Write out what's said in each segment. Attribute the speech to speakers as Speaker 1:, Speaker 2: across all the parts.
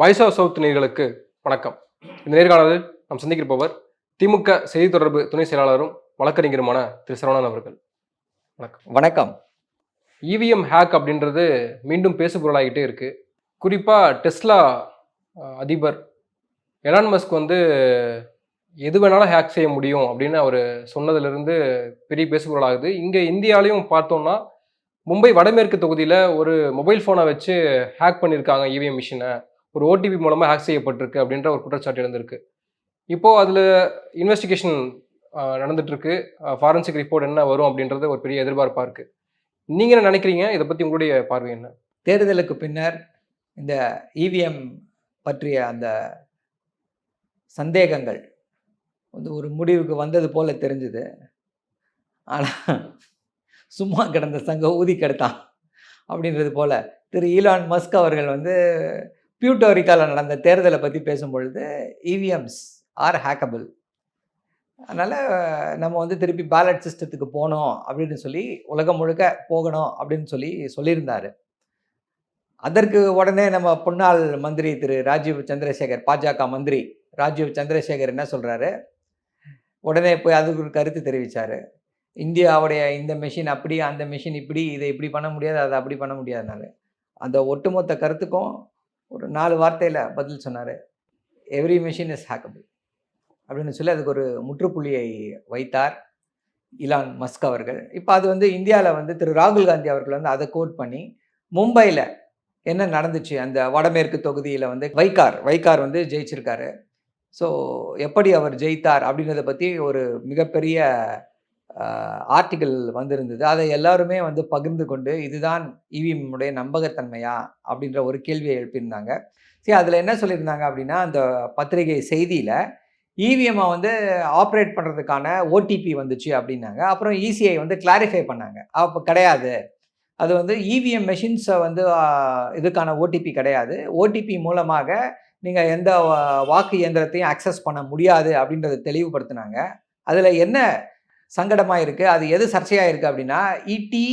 Speaker 1: Voice of south நேயர்களுக்கு வணக்கம். இந்த நேர்காணலில் நாம் சந்திக்கிருப்பவர் திமுக செய்தி தொடர்பு துணை செயலாளரும் வழக்கறிஞருமான திரு சரவணன் அவர்கள். வணக்கம்.
Speaker 2: வணக்கம்.
Speaker 1: இவிஎம் ஹேக் அப்படின்றது மீண்டும் பேசு பொருளாகிட்டே இருக்கு. குறிப்பாக டெஸ்லா அதிபர் எலான் மஸ்க் வந்து எது வேணாலும் ஹேக் செய்ய முடியும் அப்படின்னு அவர் சொன்னதுலேருந்து பெரிய பேசு பொருளாகுது. இங்கே இந்தியாலையும் பார்த்தோம்னா மும்பை வடமேற்கு தொகுதியில் ஒரு மொபைல் ஃபோனை வச்சு ஹேக் பண்ணியிருக்காங்க இவிஎம் மிஷினை ஒரு ஓடிபி மூலமாக ஹேக் செய்யப்பட்டிருக்கு அப்படின்ற ஒரு குற்றச்சாட்டு எழுந்திருக்கு. இப்போது அதில் இன்வெஸ்டிகேஷன் நடந்துட்டுருக்கு. ஃபாரன்சிக் ரிப்போர்ட் என்ன வரும் அப்படின்றது ஒரு பெரிய எதிர்பார்ப்பாக இருக்குது நீங்கள் என்ன நினைக்கிறீங்க? இதை பற்றி உங்களுடைய பார்வை என்ன?
Speaker 2: தேர்தலுக்கு பின்னர் இந்த இவிஎம் பற்றிய அந்த சந்தேகங்கள் வந்து ஒரு முடிவுக்கு வந்தது போல் தெரிஞ்சுது. ஆனால் சும்மா கிடந்த சங்க ஊதி கிடத்தான் அப்படின்றது போல். திரு ஈலான் மஸ்க் அவர்கள் வந்து பியூட்டோரிக்காவில் நடந்த தேர்தலை பற்றி பேசும்பொழுது இவிஎம்ஸ் ஆர் ஹேக்கபிள் அதனால் நம்ம வந்து திருப்பி பேலட் சிஸ்டத்துக்கு போகணும் அப்படின்னு சொல்லி உலகம் முழுக்க போகணும் அப்படின்னு சொல்லி சொல்லியிருந்தார். அதற்கு உடனே நம்ம முன்னாள் மந்திரி திரு ராஜீவ் சந்திரசேகர் பாஜக மந்திரி ராஜீவ் சந்திரசேகர் என்ன சொல்கிறாரு உடனே போய் அதுக்கு ஒரு கருத்து தெரிவித்தார் இந்தியாவுடைய இந்த மிஷின் அப்படி அந்த மிஷின் இப்படி இதை இப்படி பண்ண முடியாது அதை அப்படி பண்ண முடியாதுனால அந்த ஒட்டுமொத்த கருத்துக்கும் ஒரு நாலு வார்த்தையில் பதில் சொன்னார். எவ்ரி மிஷின் இஸ் ஹேக்கபிள் அப்படின்னு சொல்லி அதுக்கு ஒரு முற்றுப்புள்ளியை வைத்தார் இலான் மஸ்க் அவர்கள். இப்போ அது வந்து இந்தியாவில் வந்து திரு ராகுல் காந்தி அவர்கள் வந்து அதை கோட் பண்ணி மும்பையில் என்ன நடந்துச்சு? அந்த வடமேற்கு தொகுதியில் வந்து வைகார் வைகார் வந்து ஜெயிச்சிருக்காரு. ஸோ எப்படி அவர் ஜெயித்தார் அப்படிங்கிறத பற்றி ஒரு மிகப்பெரிய ஆர்டிக்கல் வந்திருந்தது. அதை எல்லாருமே வந்து பகிர்ந்து கொண்டு இதுதான் இவிஎம்முடைய நம்பகத்தன்மையா? அப்படின்ற ஒரு கேள்வியை எழுப்பியிருந்தாங்க. சரி அதில் என்ன சொல்லியிருந்தாங்க அப்படின்னா அந்த பத்திரிகை செய்தியில் இவிஎம்மை வந்து ஆப்ரேட் பண்ணுறதுக்கான ஓடிபி வந்துச்சு அப்படின்னாங்க. அப்புறம் இசிஐ வந்து கிளாரிஃபை பண்ணாங்க. அப்போ கிடையாது. அது வந்து இவிஎம் மெஷின்ஸை வந்து இதுக்கான ஓடிபி கிடையாது. ஓடிபி மூலமாக நீங்கள் எந்த வா- வாக்கு இயந்திரத்தையும் அக்சஸ் பண்ண முடியாது அப்படின்றத தெளிவுபடுத்தினாங்க. அதில் என்ன சங்கடமாக இருக்குது அது எது சர்ச்சையாக இருக்குது அப்படின்னா இடி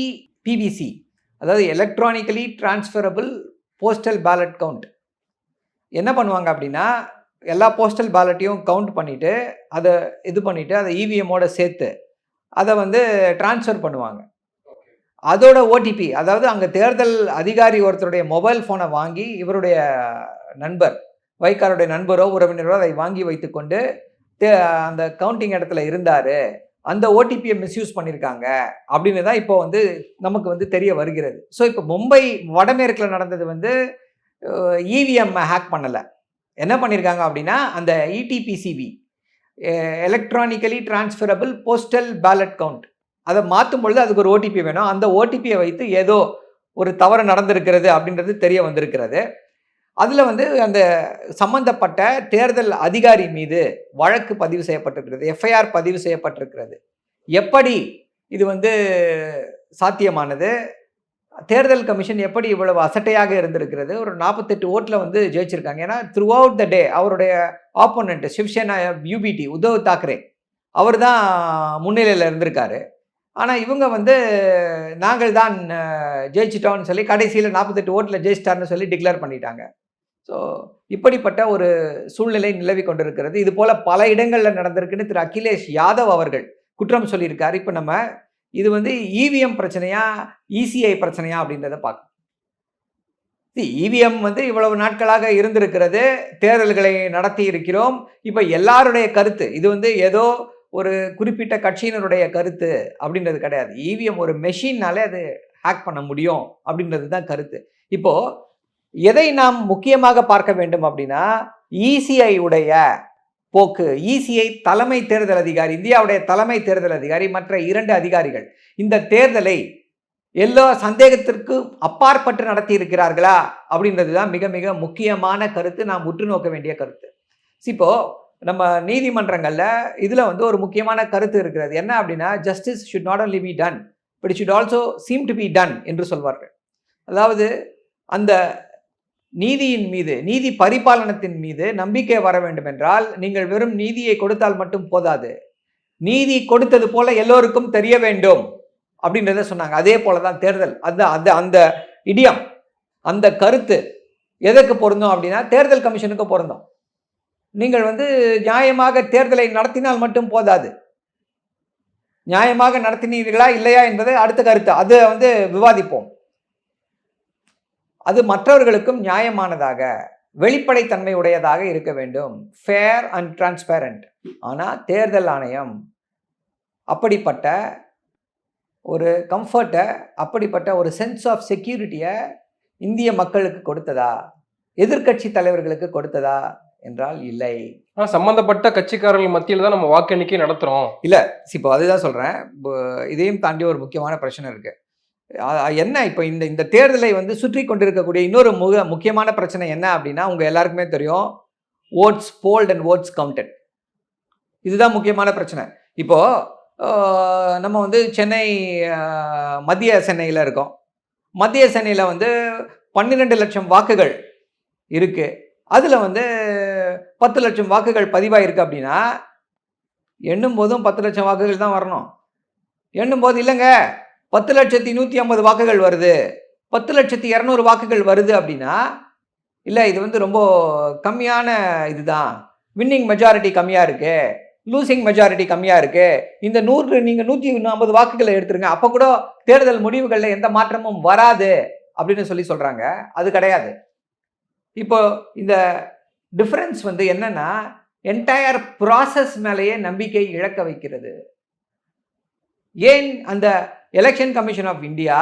Speaker 2: பிபிசி அதாவது electronically transferable postal ballot count என்ன பண்ணுவாங்க அப்படின்னா எல்லா போஸ்டல் பேலட்டையும் கவுண்ட் பண்ணிவிட்டு அதை இது பண்ணிவிட்டு அதை இவிஎம்மோட சேர்த்து அதை வந்து ட்ரான்ஸ்ஃபர் பண்ணுவாங்க. அதோட ஓடிபி அதாவது அங்கே தேர்தல் அதிகாரி ஒருத்தருடைய மொபைல் ஃபோனை வாங்கி இவருடைய நண்பர் வைக்காருடைய நண்பரோ உறவினரோ அதை வாங்கி வைத்துக்கொண்டு தே- அந்த கவுண்டிங் இடத்துல இருந்தார். அந்த ஓடிபியை மிஸ்யூஸ் பண்ணியிருக்காங்க அப்படின்னு தான் இப்போ வந்து நமக்கு வந்து தெரிய வருகிறது. ஸோ இப்போ மும்பை வடமேற்கில் நடந்தது வந்து இவிஎம் ஹேக் பண்ணலை. என்ன பண்ணியிருக்காங்க அப்படின்னா அந்த ETPCP electronically transferable postal ballot count அதை மாற்றும் பொழுது அதுக்கு ஒரு ஓடிபி வேணும். அந்த ஓடிபியை வைத்து ஏதோ ஒரு தவறு நடந்திருக்கிறது அப்படின்றது தெரிய வந்திருக்கிறது. அதில் வந்து அந்த சம்பந்தப்பட்ட தேர்தல் அதிகாரி மீது வழக்கு பதிவு செய்யப்பட்டிருக்கிறது எஃப்ஐஆர் பதிவு செய்யப்பட்டிருக்கிறது. எப்படி இது வந்து சாத்தியமானது? தேர்தல் கமிஷன் எப்படி இவ்வளவு அசட்டையாக இருந்திருக்கிறது? ஒரு நாற்பத்தெட்டு ஓட்டில் வந்து ஜெயிச்சிருக்காங்க. ஏன்னா த்ரூ அவுட் த டே அவருடைய ஆப்போனண்ட் சிவசேனா யூபிடி உத்தவ் தாக்கரே அவர் தான் முன்னிலையில் இருந்திருக்காரு. ஆனால் இவங்க வந்து நாங்கள் தான் ஜெயிச்சிட்டோம்னு சொல்லி கடைசியில் நாற்பத்தெட்டு ஓட்டில் ஜெயிச்சிட்டார்னு சொல்லி டிக்ளேர் பண்ணிட்டாங்க. ஸோ இப்படிப்பட்ட ஒரு சூழ்நிலை நிலவி கொண்டிருக்கிறது. இது போல பல இடங்களில் நடந்திருக்குன்னு திரு அகிலேஷ் யாதவ் அவர்கள் குற்றம் சொல்லியிருக்காரு. இப்போ நம்ம இது வந்து இவிஎம் பிரச்சனையா இசிஐ பிரச்சனையா அப்படின்றத பார்க்கணும் இவிஎம் வந்து இவ்வளவு நாட்களாக இருந்திருக்கிறது. தேர்தல்களை நடத்தி இருக்கிறோம். இப்போ எல்லாருடைய கருத்து இது வந்து ஏதோ ஒரு குறிப்பிட்ட கட்சியினருடைய கருத்து அப்படின்றது கிடையாது. இவிஎம் ஒரு மெஷின்னாலே அது ஹேக் பண்ண முடியும் அப்படின்றது தான் கருத்து. இப்போது எதை நாம் முக்கியமாக பார்க்க வேண்டும் அப்படின்னா இசிஐ உடைய போக்கு இசிஐ தலைமை தேர்தல் அதிகாரி இந்தியாவுடைய தலைமை தேர்தல் அதிகாரி மற்ற இரண்டு அதிகாரிகள் இந்த தேர்தலை எல்லா சந்தேகத்திற்கும் அப்பாற்பட்டு நடத்தி இருக்கிறார்களா அப்படின்றது தான் மிக மிக முக்கியமான கருத்து நாம் உற்று நோக்க வேண்டிய கருத்து. இப்போ நம்ம நீதிமன்றங்களில் இதில் வந்து ஒரு முக்கியமான கருத்து இருக்கிறது. என்ன அப்படின்னா justice should not only be done but should also seem to be done என்று சொல்வார்கள். அதாவது அந்த நீதியின் மீது நீதி பரிபாலனத்தின் மீது நம்பிக்கை வர வேண்டும் என்றால் நீங்கள் வெறும் நீதியை கொடுத்தால் மட்டும் போதாது. நீதி கொடுத்தது போல எல்லோருக்கும் தெரிய வேண்டும் அப்படின்றத சொன்னாங்க. அதே போல தான் தேர்தல். அந்த அந்த அந்த இடியம் அந்த கருத்து எதற்கு பொருந்தும் அப்படின்னா தேர்தல் கமிஷனுக்கு பொருந்தும். நீங்கள் வந்து நியாயமாக தேர்தலை நடத்தினால் மட்டும் போதாது. நியாயமாக நடத்தினீர்களா இல்லையா என்பது அடுத்த கருத்து. அதை வந்து விவாதிப்போம். அது மற்றவர்களுக்கும் நியாயமானதாக வெளிப்படைத்தன்மை உடையதாக இருக்க வேண்டும். ஃபேர் அண்ட் டிரான்ஸ்பேரண்ட் ஆனால் தேர்தல் ஆணையம் அப்படிப்பட்ட ஒரு கம்ஃபர்ட்டை அப்படிப்பட்ட ஒரு சென்ஸ் ஆஃப் செக்யூரிட்டியை இந்திய மக்களுக்கு கொடுத்ததா? எதிர்க்கட்சி தலைவர்களுக்கு கொடுத்ததா? என்றால் இல்லை.
Speaker 1: சம்பந்தப்பட்ட கட்சிக்காரர்கள் மத்தியில தான் நம்ம வாக்கு எண்ணிக்கை நடத்துறோம்
Speaker 2: இப்போ அதுதான் சொல்கிறேன் இதையும் தாண்டி ஒரு முக்கியமான பிரச்சனை இருக்கு. அ- அ- என்ன இப்போ இந்த இந்த தேர்தலை வந்து சுற்றி கொண்டிருக்கக்கூடிய இன்னொரு முக முக்கியமான பிரச்சனை என்ன அப்படின்னா உங்கள் எல்லாருக்குமே தெரியும் votes polled and votes counted இதுதான் முக்கியமான பிரச்சனை. இப்போ நம்ம வந்து சென்னை மத்திய சென்னையில் இருக்கோம். மத்திய சென்னையில் வந்து பன்னிரெண்டு லட்சம் வாக்குகள் இருக்குது அதில் வந்து பத்து லட்சம் வாக்குகள் பதிவாயிருக்கு அப்படின்னா எண்ணும் போதும் பத்து லட்சம் வாக்குகள் தான் வரணும். எண்ணும் போது இல்லைங்க. பத்து லட்சத்தி நூற்றி ஐம்பது வாக்குகள் வருது. பத்து லட்சத்தி இரநூறு வாக்குகள் வருது அப்படின்னா இல்லை இது வந்து ரொம்ப கம்மியான இதுதான். வின்னிங் மெஜாரிட்டி கம்மியாக இருக்கு. லூசிங் மெஜாரிட்டி கம்மியாக இருக்கு. இந்த நூறு நீங்கள் நூற்றி ஐம்பது வாக்குகளை எடுத்துருங்க. அப்போ கூட தேர்தல் முடிவுகளில் எந்த மாற்றமும் வராது அப்படின்னு சொல்லி சொல்கிறாங்க அது கிடையாது. இப்போ இந்த டிஃப்ரென்ஸ் வந்து என்னன்னா என்டையர் ப்ராசஸ் மேலேயே நம்பிக்கை இழக்க வைக்கிறது. ஏன் அந்த எலெக்ஷன் கமிஷன் ஆஃப் இந்தியா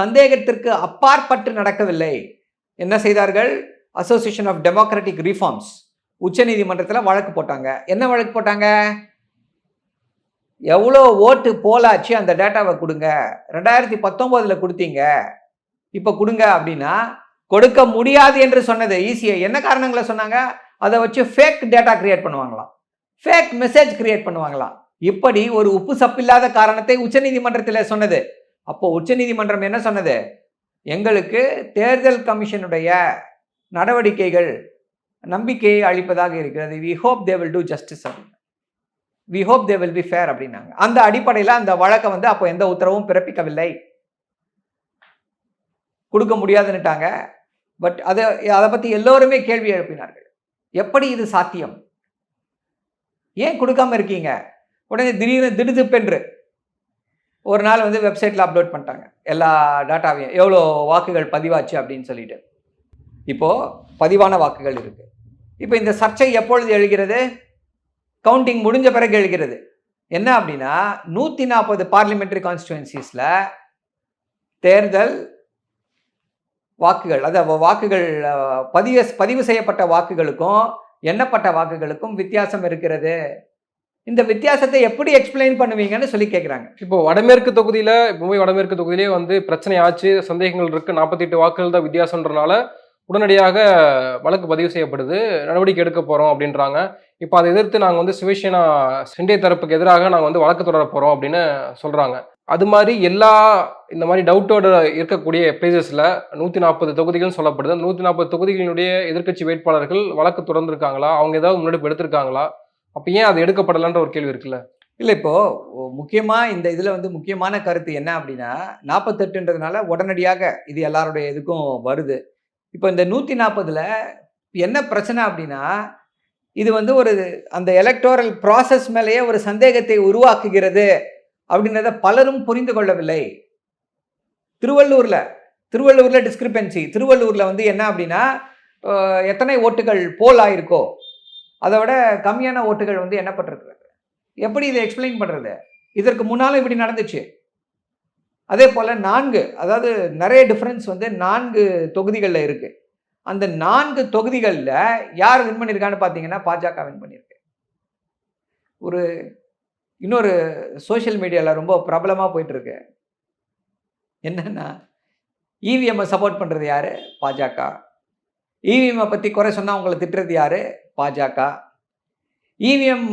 Speaker 2: சந்தேகத்திற்கு அப்பாற்பட்டு நடக்கவில்லை? என்ன செய்தார்கள்? அசோசியேஷன் ஆஃப் டெமோக்ராட்டிக் ரிஃபார்ம்ஸ் உச்சநீதிமன்றத்தில் வழக்கு போட்டாங்க. என்ன வழக்கு போட்டாங்க? எவ்வளோ ஓட்டு போலாச்சு அந்த டேட்டாவை கொடுங்க. ரெண்டாயிரத்தி பத்தொம்போதில் கொடுத்தீங்க. இப்போ கொடுங்க அப்படின்னா கொடுக்க முடியாது என்று சொன்னது ஈஸியாக என்ன காரணங்களை சொன்னாங்க? அதை வச்சு ஃபேக் டேட்டா கிரியேட் பண்ணுவாங்களாம். ஃபேக் மெசேஜ் கிரியேட் பண்ணுவாங்களாம். இப்படி ஒரு உப்பு சப்பில்லாத காரணத்தை உச்சநீதிமன்றத்தில் சொன்னது. அப்போ உச்சநீதிமன்றம் என்ன சொன்னது? எங்களுக்கு தேர்தல் கமிஷனுடைய நடவடிக்கைகள் நம்பிக்கையை அளிப்பதாக இருக்கிறது. We hope they will do justice அப்படின்னு. We hope they will be fair அப்படின்னாங்க. அந்த அடிப்படையில் அந்த வழக்கை வந்து அப்போ எந்த உத்தரவும் பிறப்பிக்கவில்லை. கொடுக்க முடியாதுன்னுட்டாங்க. பட் அதை அதை பற்றி எல்லோருமே கேள்வி எழுப்பினார்கள். எப்படி இது சாத்தியம்? ஏன் கொடுக்காம இருக்கீங்க? உடனே திடீர்னு திடுதிப்பென்று ஒரு நாள் வந்து வெப்சைட்டில் அப்லோட் பண்ணிட்டாங்க. எல்லா டேட்டாவையும் எவ்வளோ வாக்குகள் பதிவாச்சு அப்படின்னு சொல்லிட்டு. இப்போது பதிவான வாக்குகள் இருக்குது இப்போ இந்த சர்ச்சை எப்பொழுது எழுகிறது? கவுண்டிங் முடிஞ்ச பிறகு எழுகிறது. என்ன அப்படின்னா நூற்றி நாற்பது பார்லிமெண்ட்ரி கான்ஸ்டுவன்சிஸில் தேர்தல் வாக்குகள் அதாவது வாக்குகள் பதிவு பதிவு செய்யப்பட்ட வாக்குகளுக்கும் எண்ணப்பட்ட வாக்குகளுக்கும் வித்தியாசம் இருக்கிறது. இந்த வித்தியாசத்தை எப்படி எக்ஸ்பிளைன் பண்ணுவீங்கன்னு சொல்லி கேட்குறாங்க
Speaker 1: இப்போ வடமேற்கு தொகுதியில் மும்பை வடமேற்கு தொகுதியிலே வந்து பிரச்சனை ஆச்சு சந்தேகங்கள் இருக்கு நாற்பத்தி எட்டு வாக்குகள் தான் வித்தியாசன்றனால உடனடியாக வழக்கு பதிவு செய்யப்படுது நடவடிக்கை எடுக்க போகிறோம் அப்படின்றாங்க. இப்போ அதை எதிர்த்து நாங்கள் வந்து சிவசேனா சிண்டே தரப்புக்கு எதிராக நாங்கள் வந்து வழக்கு தொடர போகிறோம் அப்படின்னு சொல்கிறாங்க அது மாதிரி எல்லா இந்த மாதிரி டவுட்டோட இருக்கக்கூடிய பிளேசஸில் நூற்றி நாற்பது தொகுதிகள்னு சொல்லப்படுது. நூற்றி நாற்பது தொகுதிகளினுடைய எதிர்க்கட்சி வேட்பாளர்கள் வழக்கு தொடர்ந்துருக்காங்களா? அவங்க ஏதாவது முன்னெடுப்பு எடுத்திருக்காங்களா? அப்போ ஏன் அது எடுக்கப்படலன்ற ஒரு கேள்வி இருக்குல்ல?
Speaker 2: இல்லை இப்போது முக்கியமாக இந்த இதில் வந்து முக்கியமான கருத்து என்ன அப்படின்னா நாற்பத்தெட்டுன்றதுனால உடனடியாக இது எல்லாருடைய இதுக்கும் வருது. இப்போ இந்த நூற்றி நாற்பதில் என்ன பிரச்சனை அப்படின்னா இது வந்து ஒரு அந்த எலக்டோரல் ப்ராசஸ் மேலேயே ஒரு சந்தேகத்தை உருவாக்குகிறது அப்படின்றத பலரும் புரிந்து கொள்ளவில்லை. திருவள்ளூரில் திருவள்ளூரில் டிஸ்கிரிபென்சி திருவள்ளூரில் வந்து என்ன அப்படின்னா எத்தனை ஓட்டுகள் போல் ஆயிருக்கோ அதை விட கம்மியான ஓட்டுகள் வந்து எண்ணப்பட்டிருக்கிறது எப்படி இதை எக்ஸ்பிளைன் பண்ணுறது இதற்கு முன்னாலும் இப்படி நடந்துச்சு. அதே போல் நான்கு அதாவது நிறைய டிஃப்ரென்ஸ் வந்து நான்கு தொகுதிகளில் இருக்குது அந்த நான்கு தொகுதிகளில் யார் வின் பண்ணியிருக்கான்னு பார்த்தீங்கன்னா பாஜக வின் பண்ணியிருக்கு. ஒரு இன்னொரு சோஷியல் மீடியாவில் ரொம்ப பிரபலமாக போயிட்டுருக்கு. என்னென்னா இவிஎம்மை சப்போர்ட் பண்ணுறது யார்? பாஜக. இவிஎம்மை பற்றி குறை சொன்னால் உங்களை திட்டுறது யார்? பாஜக. இவிஎம்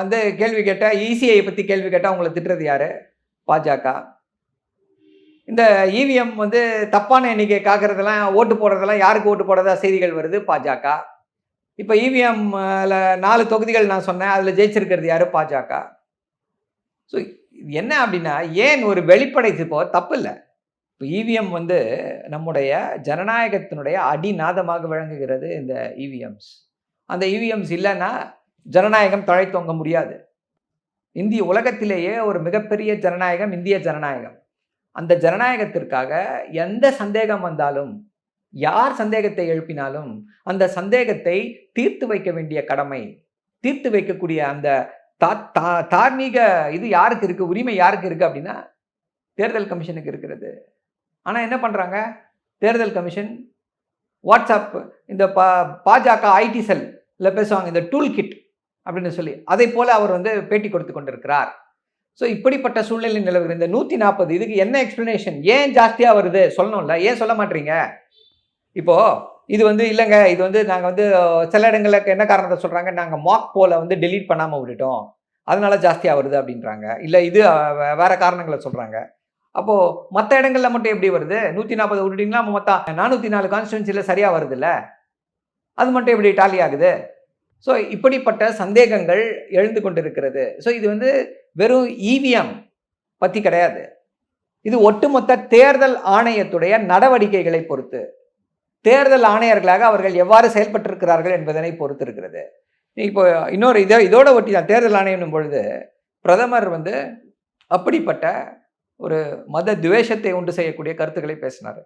Speaker 2: வந்து கேள்வி கேட்டால் இசிஐ பற்றி கேள்வி கேட்டால் உங்களை திட்டுறது யார்? பாஜக. இந்த இவிஎம் வந்து தப்பான எண்ணிக்கை காக்கிறதெல்லாம் ஓட்டு போடுறதெல்லாம் யாருக்கு ஓட்டு போடுறதா செய்திகள் வருது? பாஜக. இப்போ இவிஎம்ல நாலு தொகுதிகள் நான் சொன்னேன் அதில் ஜெயிச்சிருக்கிறது யார்? பாஜக. ஸோ என்ன அப்படின்னா ஏன் ஒரு வெளிப்படை இப்போ தப்பு இல்லை. இப்போ இவிஎம் வந்து நம்முடைய ஜனநாயகத்தினுடைய அடிநாதமாக விளங்குகிறது இந்த இவிஎம்ஸ் அந்த இவிஎம்ஸ் இல்லைன்னா ஜனநாயகம் தழைத்தோங்க முடியாது. இந்திய உலகத்திலேயே ஒரு மிகப்பெரிய ஜனநாயகம் இந்திய ஜனநாயகம். அந்த ஜனநாயகத்திற்காக எந்த சந்தேகம் வந்தாலும் யார் சந்தேகத்தை எழுப்பினாலும் அந்த சந்தேகத்தை தீர்த்து வைக்க வேண்டிய கடமை தீர்த்து வைக்கக்கூடிய அந்த தா- தார்மீக இது யாருக்கு இருக்கு உரிமை யாருக்கு இருக்குது அப்படின்னா தேர்தல் கமிஷனுக்கு இருக்கிறது. ஆனால் என்ன பண்ணுறாங்க தேர்தல் கமிஷன் வாட்ஸ்அப் இந்த பா பாஜக ஐடி செல்ல பேசுவாங்க இந்த டூல் கிட் அப்படின்னு சொல்லி. அதை போல் அவர் வந்து பேட்டி கொடுத்து கொண்டிருக்கிறார். ஸோ இப்படிப்பட்ட சூழ்நிலை நிலவுகிற இந்த நூற்றி நாற்பது இதுக்கு என்ன எக்ஸ்ப்ளனேஷன் ஏன் ஜாஸ்தியாக வருது? சொல்லணும்ல. ஏன் சொல்ல மாட்டீங்க? இப்போது இது வந்து இல்லைங்க. இது வந்து நாங்கள் வந்து சில இடங்களுக்கு என்ன காரணத்தை சொல்கிறாங்க நாங்கள் மாக் போலை வந்து டெலீட் பண்ணாமல் விட்டுட்டோம். அதனால ஜாஸ்தியாக வருது அப்படின்றாங்க. இல்லை இது வேறு வே- காரணங்களை சொல்கிறாங்க அப்போது மற்ற இடங்கள்ல மட்டும் எப்படி வருது? நூற்றி நாற்பது விட்டுட்டீங்கன்னா மொத்தம் நானூற்றி நாலு கான்ஸ்டியூன்சியில் சரியாக வருதுல்ல? அது மட்டும் எப்படி டாலி ஆகுது? ஸோ இப்படிப்பட்ட சந்தேகங்கள் எழுந்து கொண்டிருக்கிறது. ஸோ இது வந்து வெறும் இவிஎம் பற்றி கிடையாது. இது ஒட்டுமொத்த தேர்தல் ஆணையத்துடைய நடவடிக்கைகளை பொறுத்து. தேர்தல் ஆணையர்களாக அவர்கள் எவ்வாறு செயல்பட்டிருக்கிறார்கள் என்பதனை பொறுத்து இருக்கிறது இப்போ இன்னொரு இதோ இதோட ஒட்டி தான் தேர்தல் ஆணையம் பொழுது பிரதமர் வந்து அப்படிப்பட்ட ஒரு மத துவேஷத்தை உண்டு செய்யக்கூடிய கருத்துக்களை பேசினார்.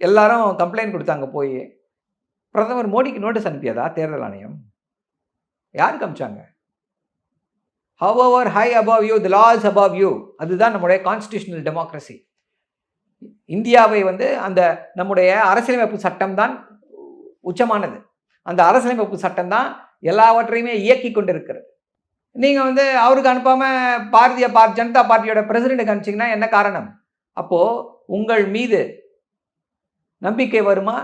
Speaker 2: எல்லாரும் கம்ப்ளைண்ட் கொடுத்தாங்க போய் பிரதமர் மோடிக்கு நோட்டீஸ் அனுப்பியதா தேர்தல் ஆணையம்? யாருக்கு அமிச்சாங்க over high above you the law's above you அதுதான் நம்முடைய கான்ஸ்டியூஷனல் டெமோக்ரஸி இந்தியாவை வந்து அந்த நம்முடைய அரசியலமைப்பு சட்டம் தான் உச்சமானது. அந்த அரசியலமைப்பு சட்டம் தான் எல்லாவற்றையுமே இயக்கி கொண்டிருக்கிறது. நீங்கள் வந்து அவருக்கு அனுப்பாம பாரதிய பார் ஜனதா பார்ட்டியோட பிரசிடென்ட்டுக்கு அனுப்பிச்சிங்கன்னா என்ன காரணம்? அப்போ உங்கள் மீது நம்பிக்கை வருமா?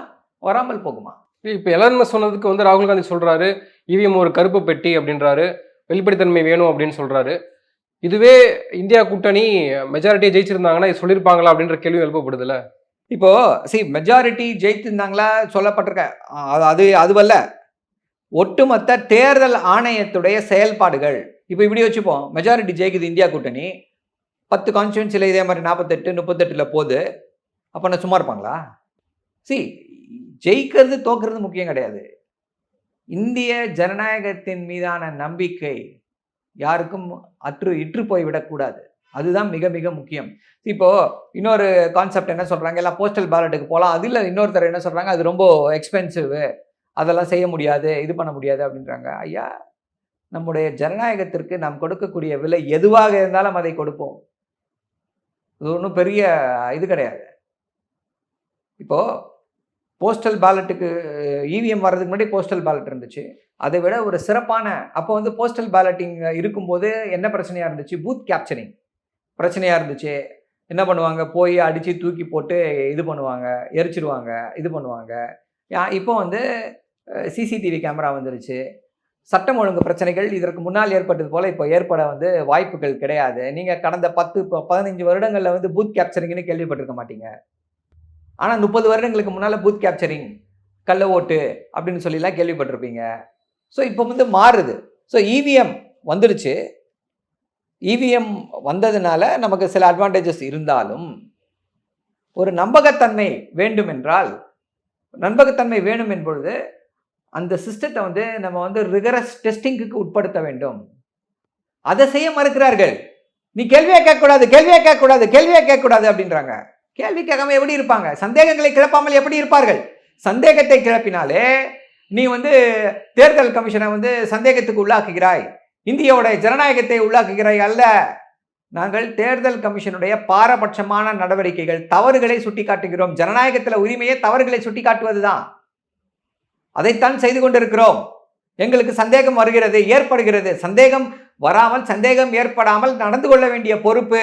Speaker 2: வராமல் போகுமா?
Speaker 1: இப்போ எலன்மஸ் சொன்னதுக்கு வந்து ராகுல் காந்தி சொல்றாரு இவிஎம் ஒரு கருப்பு பெட்டி அப்படின்றாரு வெளிப்படைத்தன்மை வேணும் அப்படின்னு சொல்றாரு. இதுவே இந்தியா கூட்டணி மெஜாரிட்டியை ஜெயிச்சிருந்தாங்கன்னா இது சொல்லியிருப்பாங்களா அப்படின்ற கேள்வி எழுப்பப்படுதுல்ல?
Speaker 2: இப்போ சி மெஜாரிட்டி ஜெயித்திருந்தாங்களா சொல்லப்பட்டிருக்க. அது அது அதுவல்ல ஒட்டுமொத்த தேர்தல் ஆணையத்துடைய செயல்பாடுகள். இப்போ இப்படி வச்சுப்போம். மெஜாரிட்டி ஜெயிக்குது இந்தியா கூட்டணி. பத்து கான்ஸ்டியூன்சியில் இதே மாதிரி நாற்பத்தெட்டு முப்பத்தெட்டில் போகுது. அப்போ நான் சும்மா இருப்பாங்களா? சி ஜெயிக்கிறது தோக்கிறது முக்கியம் கிடையாது. இந்திய ஜனநாயகத்தின் மீதான நம்பிக்கை யாருக்கும் அற்று இற்று போய்விடக்கூடாது அதுதான் மிக மிக முக்கியம். இப்போ இன்னொரு கான்செப்ட் என்ன சொல்றாங்க? எல்லாம் போஸ்டல் பேலட்டுக்கு போகலாம். அதில் இன்னொருத்தர் என்ன சொல்றாங்க? அது ரொம்ப எக்ஸ்பென்சிவ் அதெல்லாம் செய்ய முடியாது இது பண்ண முடியாது அப்படின்றாங்க. ஐயா நம்முடைய ஜனநாயகத்திற்கு நாம் கொடுக்கக்கூடிய விலை எதுவாக இருந்தாலும் அதை கொடுப்போம். இது ஒன்றும் பெரிய இது கிடையாது. இப்போது போஸ்டல் பேலட்டுக்கு இவிஎம் வர்றதுக்கு முன்னாடி போஸ்டல் பேலட் இருந்துச்சு. அதை விட ஒரு சிறப்பான அப்போ வந்து போஸ்டல் பேலட்டிங் இருக்கும்போது என்ன பிரச்சனையாக இருந்துச்சு? பூத் கேப்சரிங் பிரச்சனையாக இருந்துச்சு. என்ன பண்ணுவாங்க? போய் அடித்து தூக்கி போட்டு இது பண்ணுவாங்க எரிச்சிடுவாங்க இது பண்ணுவாங்க. யா- இப்போ வந்து சிசிடிவி கேமரா வந்துருச்சு. சட்டம் ஒழுங்கு பிரச்சனைகள் இதற்கு முன்னால் ஏற்பட்டது போல் இப்போ ஏற்பட வந்து வாய்ப்புகள் கிடையாது. நீங்கள் கடந்த பத்து பதினஞ்சு வருடங்களில் வந்து பூத் கேப்சரிங்னு கேள்விப்பட்டிருக்க மாட்டீங்க. ஆனால் முப்பது வருடங்களுக்கு முன்னால் பூத் கேப்சரிங் கள்ள ஓட்டு அப்படின்னு சொல்லிலாம் கேள்விப்பட்டிருப்பீங்க. ஸோ இப்போ வந்து மாறுது. ஸோ இவிஎம் வந்துடுச்சு இவிஎம் வந்ததுனால நமக்கு சில அட்வான்டேஜஸ் இருந்தாலும் ஒரு நம்பகத்தன்மை வேண்டும் என்றால் நம்பகத்தன்மை வேணும் என்பொழுது அந்த சிஸ்டத்தை வந்து நம்ம வந்து ரிகரஸ் டெஸ்டிங்குக்கு உட்படுத்த வேண்டும். அதை செய்ய மறுக்கிறார்கள். நீ கேள்வியை கேட்கக்கூடாது கேள்வியை கேட்கக்கூடாது கேள்வியை கேட்கக்கூடாது அப்படின்றாங்க. கேள்வி கேட்காம எப்படி இருப்பாங்க? சந்தேகங்களை கிளப்பாமல் எப்படி இருப்பார்கள்? சந்தேகத்தை கிளப்பினாலே நீ வந்து தேர்தல் கமிஷனை வந்து சந்தேகத்துக்கு உள்ளாக்குகிறாய். இந்தியாவுடைய ஜனநாயகத்தை உள்ளாக்குகிறாய் அல்ல. நாங்கள் தேர்தல் கமிஷனுடைய பாரபட்சமான நடவடிக்கைகள் தவறுகளை சுட்டி காட்டுகிறோம் ஜனநாயகத்தில் உரிமையே தவறுகளை சுட்டிக்காட்டுவதுதான். அதைத்தான் செய்து கொண்டிருக்கிறோம். எங்களுக்கு சந்தேகம் வருகிறது ஏற்படுகிறது. சந்தேகம் வராமல் சந்தேகம் ஏற்படாமல் நடந்து கொள்ள வேண்டிய பொறுப்பு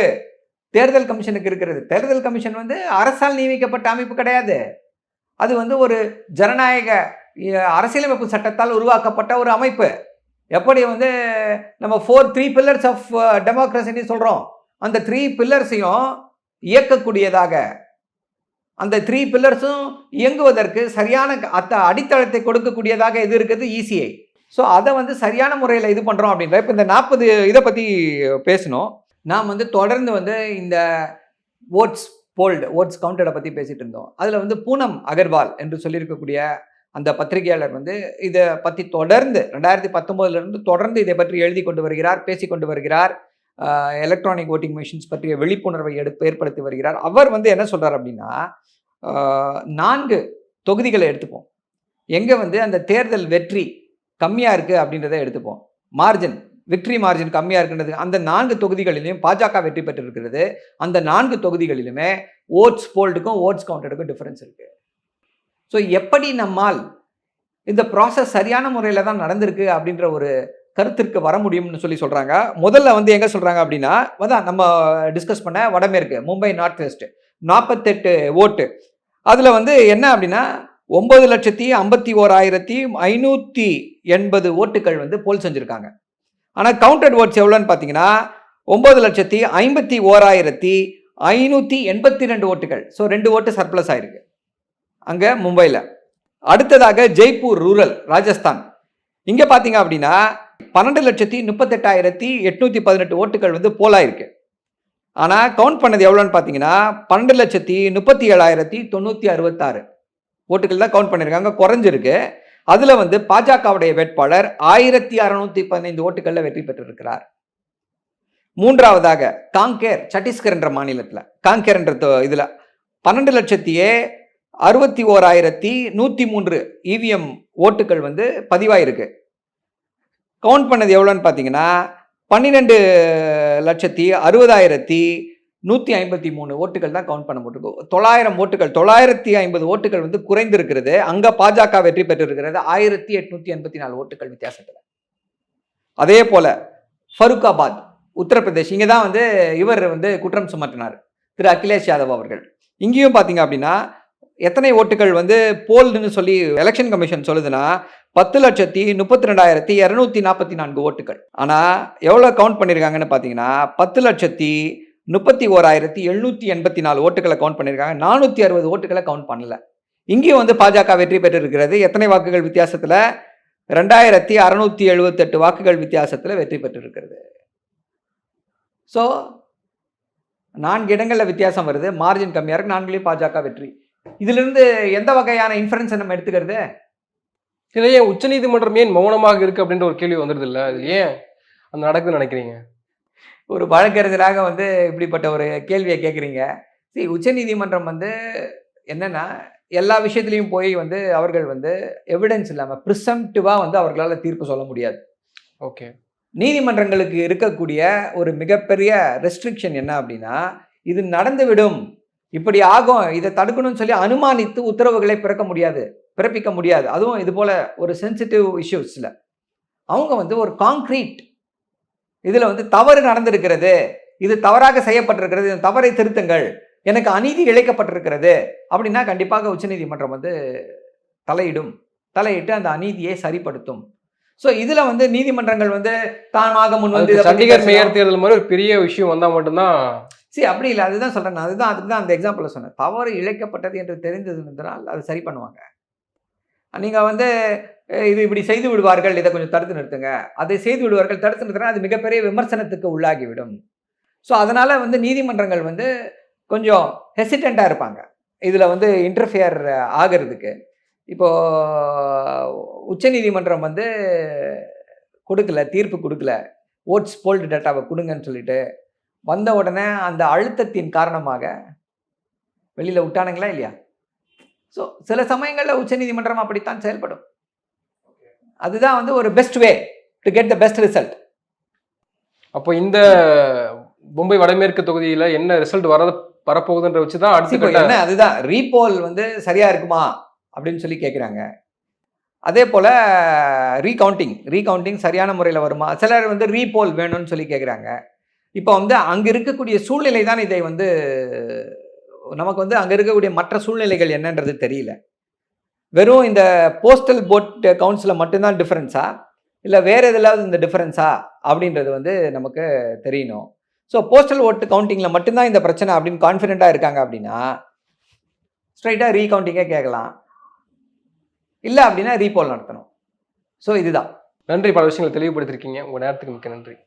Speaker 2: தேர்தல் கமிஷனுக்கு இருக்கிறது. தேர்தல் கமிஷன் வந்து அரசால் நியமிக்கப்பட்ட அமைப்பு கிடையாது. அது வந்து ஒரு ஜனநாயக அரசியலமைப்பு சட்டத்தால் உருவாக்கப்பட்ட ஒரு அமைப்பு. எப்படி வந்து நம்ம ஃபோர் த்ரீ பில்லர்ஸ் ஆஃப் டெமோக்ரஸின்னு சொல்கிறோம் அந்த த்ரீ பில்லர்ஸையும் இயக்கக்கூடியதாக அந்த த்ரீ பில்லர்ஸும் இயங்குவதற்கு சரியான அத்த அடித்தளத்தை கொடுக்கக்கூடியதாக எது இருக்குது இசிஐ ஸோ அதை வந்து சரியான முறையில் இது பண்ணுறோம் அப்படின்ற இப்போ இந்த நாற்பது இதை பற்றி பேசணும் நாம் வந்து தொடர்ந்து வந்து இந்த ஓட்ஸ் போல்டு ஓட்ஸ் கவுண்டரை பற்றி பேசிகிட்டு இருந்தோம். அதில் வந்து பூனம் அகர்வால் என்று சொல்லியிருக்கக்கூடிய அந்த பத்திரிகையாளர் வந்து இதை பற்றி தொடர்ந்து ரெண்டாயிரத்தி பத்தொம்போதுலேருந்து தொடர்ந்து இதை பற்றி எழுதி கொண்டு வருகிறார் பேசி கொண்டு வருகிறார். எலக்ட்ரானிக் ஓட்டிங் மிஷின்ஸ் பற்றிய விழிப்புணர்வை எடுத்து ஏற்படுத்தி வருகிறார். அவர் வந்து என்ன சொல்கிறார் அப்படின்னா நான்கு தொகுதிகளை எடுத்துப்போம். எங்கே வந்து அந்த தேர்தல் வெற்றி கம்மியாக இருக்குது அப்படின்றத எடுத்துப்போம். மார்ஜின் விக்ட்ரி மார்ஜின் கம்மியாக இருக்குன்றது அந்த நான்கு தொகுதிகளிலும் பாஜக வெற்றி பெற்றிருக்கிறது. அந்த நான்கு தொகுதிகளிலுமே ஓட்ஸ் போல்டுக்கும் ஓட்ஸ் கவுண்டடுக்கும் டிஃப்ரென்ஸ் இருக்குது ஸோ எப்படி நம்மால் இந்த ப்ராசஸ் சரியான முறையில் தான் நடந்திருக்கு அப்படின்ற ஒரு கருத்திற்கு வர முடியும்னு சொல்லி சொல்கிறாங்க முதல்ல வந்து எங்கே சொல்கிறாங்க அப்படின்னா அதான் நம்ம டிஸ்கஸ் பண்ண வடமேற்கு மும்பை நார்த் வெஸ்ட் நாற்பத்தெட்டு ஓட்டு. அதில் வந்து என்ன அப்படின்னா ஒன்பது லட்சத்தி ஐம்பத்தி ஓராயிரத்தி ஐநூற்றி எண்பது ஓட்டுகள் வந்து போல் செஞ்சுருக்காங்க. ஆனால் கவுண்டட் ஓட்ஸ் எவ்வளோன்னு பார்த்தீங்கன்னா ஒம்பது லட்சத்தி ஐம்பத்தி ஓராயிரத்தி ஐநூற்றி எண்பத்தி ரெண்டு ஓட்டுகள். ஸோ ரெண்டு ஓட்டு சர்ப்ளஸ் ஆயிருக்கு. அங்கே மும்பையில் அடுத்ததாக ஜெய்ப்பூர் ரூரல் ராஜஸ்தான். இங்கே பார்த்தீங்க அப்படின்னா பன்னெண்டு லட்சத்தி முப்பத்தெட்டாயிரத்தி எட்நூற்றி பதினெட்டு ஓட்டுகள் வந்து போலாயிருக்கு. ஆனால் கவுண்ட் பண்ணது எவ்வளோன்னு பார்த்தீங்கன்னா பன்னெண்டு லட்சத்தி முப்பத்தி ஏழாயிரத்தி தொண்ணூற்றி அறுபத்தாறு ஓட்டுகள் தான் கவுண்ட் பண்ணியிருக்காங்க குறைஞ்சிருக்கு. அதில் வந்து பாஜகவுடைய வேட்பாளர் ஆயிரத்தி அறநூற்றி பதினைந்து ஓட்டுகளில் வெற்றி பெற்றிருக்கிறார். மூன்றாவதாக காங்கேர் சத்தீஸ்கர் என்ற மாநிலத்தில். காங்கேர் என்ற இதில் பன்னெண்டு லட்சத்தியே அறுபத்தி ஓராயிரத்தி நூற்றி மூன்று இவிஎம் ஓட்டுகள் வந்து பதிவாயிருக்கு. கவுண்ட் பண்ணது எவ்வளோன்னு பார்த்தீங்கன்னா பன்னிரெண்டு லட்சத்தி அறுபதாயிரத்தி நூற்றி ஐம்பத்தி மூணு ஓட்டுகள் தான் கவுண்ட் பண்ண போட்டிருக்கு தொள்ளாயிரம் ஓட்டுகள் தொள்ளாயிரத்தி ஐம்பது ஓட்டுகள் வந்து குறைந்திருக்கிறது. அங்கே பாஜக வெற்றி பெற்றிருக்கிறது ஆயிரத்தி எட்நூற்றி எண்பத்தி நாலு ஓட்டுகள் வித்தியாசத்தில். அதே போல் ஃபருக்காபாத் உத்தரப்பிரதேஷ் இங்கே தான் வந்து இவர் வந்து குற்றம் சுமத்தினார். திரு அகிலேஷ் யாதவ் அவர்கள். இங்கேயும் பார்த்தீங்க அப்படின்னா எத்தனை ஓட்டுகள் வந்து போல்டுன்னு சொல்லி எலெக்ஷன் கமிஷன் சொல்லுதுன்னா பத்து லட்சத்தி முப்பத்தி ரெண்டாயிரத்தி இரநூத்தி நாற்பத்தி நான்கு ஓட்டுகள். ஆனால் எவ்வளோ கவுண்ட் பண்ணியிருக்காங்கன்னு பார்த்தீங்கன்னா பத்து லட்சத்தி முப்பத்தி ஓராயிரத்தி எழுநூற்றி எண்பத்தி நாலு ஓட்டுகளை கவுண்ட் பண்ணியிருக்காங்க நானூற்றி அறுபது ஓட்டுகளை கவுண்ட் பண்ணல. இங்கேயும் வந்து பாஜக வெற்றி பெற்றிருக்கிறது. எத்தனை வாக்குகள் வித்தியாசத்தில்? ரெண்டாயிரத்தி அறநூற்றி எழுபத்தெட்டு வாக்குகள் வித்தியாசத்தில் வெற்றி பெற்றிருக்கிறது. ஸோ நான்கு இடங்களில் வித்தியாசம் வருது. மார்ஜின் கம்மியாக இருக்கு. நான்குலேயும் பாஜக வெற்றி. இதிலிருந்து எந்த வகையான இன்ஃபரன்ஸை நம்ம எடுத்துக்கிறது?
Speaker 1: இதுல ஏன் உச்சநீதிமன்றம் ஏன் மௌனமாக இருக்கு அப்படின்ற ஒரு கேள்வி வந்துடுது இல்ல அது ஏன் அந்த நடக்குதுன்னு நினைக்கிறீங்க?
Speaker 2: ஒரு வழக்கறிஞராக வந்து இப்படிப்பட்ட ஒரு கேள்வியை கேட்குறீங்க சரி உச்சநீதிமன்றம் வந்து என்னன்னா எல்லா விஷயத்துலையும் போய் வந்து அவர்கள் வந்து எவிடன்ஸ் இல்லாமல் ப்ரிசம்டிவாக வந்து அவர்களால் தீர்ப்பு சொல்ல முடியாது.
Speaker 1: ஓகே.
Speaker 2: நீதிமன்றங்களுக்கு இருக்கக்கூடிய ஒரு மிகப்பெரிய ரெஸ்ட்ரிக்ஷன் என்ன அப்படின்னா இது நடந்துவிடும். இப்படி ஆகும் இதை தடுக்கணும்னு சொல்லி அனுமானித்து உத்தரவுகளை பிறக்க முடியாது. பிறப்பிக்க முடியாது. அதுவும் இது போல ஒரு சென்சிட்டிவ் இஷ்யூஸில் அவங்க வந்து ஒரு காங்க்ரீட் இதில் வந்து தவறு நடந்திருக்கிறது இது தவறாக செய்யப்பட்டிருக்கிறது இந்த தவறை திருத்துங்கள் எனக்கு அநீதி இழைக்கப்பட்டிருக்கிறது அப்படின்னா கண்டிப்பாக உச்சநீதிமன்றம் வந்து தலையிடும். தலையிட்டு அந்த அநீதியை சரிப்படுத்தும். ஸோ இதில் வந்து நீதிமன்றங்கள் வந்து தாமாக முன் வந்து
Speaker 1: சண்டிகர். மேயர் தேர்தல் மாதிரி ஒரு பெரிய விஷயம் வந்தா மட்டும்தான்
Speaker 2: சரி அப்படி இல்லை. அதுதான் சொல்றேன் அதுதான் அதுக்கு தான் அந்த எக்ஸாம்பிள சொன்னேன். தவறு இழைக்கப்பட்டது என்று தெரிந்தது என்றால் அது சரி பண்ணுவாங்க. நீங்கள் வந்து இது இப்படி செய்து விடுவார்கள் இதை கொஞ்சம் தடுத்து நிறுத்துங்க. அதை செய்து விடுவார்கள் தடுத்து நிறுத்தினா அது மிகப்பெரிய விமர்சனத்துக்கு உள்ளாகிவிடும். ஸோ அதனால் வந்து நீதிமன்றங்கள் வந்து கொஞ்சம் ஹெசிடெண்ட்டாக இருப்பாங்க. இதில் வந்து இன்டர்ஃபியர் ஆகிறதுக்கு. இப்போ உச்சநீதிமன்றம் வந்து கொடுக்கல தீர்ப்பு கொடுக்கல. ஓட்ஸ் போல்டு டேட்டாவை கொடுங்கன்னு சொல்லிட்டு வந்த உடனே அந்த அழுத்தத்தின் காரணமாக வெளியில் விட்டானுங்களா இல்லையா? ஸோ சில சமயங்களில் உச்சநீதிமன்றம் அப்படித்தான் செயல்படும். அதுதான் வந்து ஒரு best way to get the best result
Speaker 1: அப்போ இந்த மும்பை வடமேற்கு தொகுதியில என்ன ரிசல்ட் வர வரப்போகுதுன்ற வச்சு தான் அடுத்த
Speaker 2: என்ன அதுதான் ரீபோல் வந்து சரியா இருக்குமா அப்படின்னு சொல்லி கேட்குறாங்க அதே போல் ரீகவுண்டிங் ரீகவுண்டிங் சரியான முறையில் வருமா? சிலர் வந்து ரீபோல் வேணும்னு சொல்லி கேட்குறாங்க இப்போ வந்து அங்கே இருக்கக்கூடிய சூழ்நிலை தான் இதை வந்து நமக்கு வந்து அங்கே இருக்கக்கூடிய மற்ற சூழ்நிலைகள் என்னன்றது தெரியல. வெறும் இந்த போஸ்டல் போட் கவுன்சிலில் மட்டும்தான் டிஃப்ரென்ஸா இல்லை வேறு எதுலாவது இந்த டிஃப்ரென்ஸா அப்படின்றது வந்து நமக்கு தெரியணும். ஸோ போஸ்டல் ஓட்டு கவுண்டிங்கில் மட்டும்தான் இந்த பிரச்சனை அப்படின்னு கான்ஃபிடென்ட்டாக இருக்காங்க அப்படின்னா ஸ்ட்ரைட்டாக ரீகவுண்டிங்கே கேட்கலாம். இல்லை அப்படின்னா ரீபோல் நடத்தணும். ஸோ இதுதான்.
Speaker 1: நன்றி. பல விஷயங்களை தெளிவுபடுத்திருக்கீங்க உங்கள் நேரத்துக்கு மிக்க நன்றி.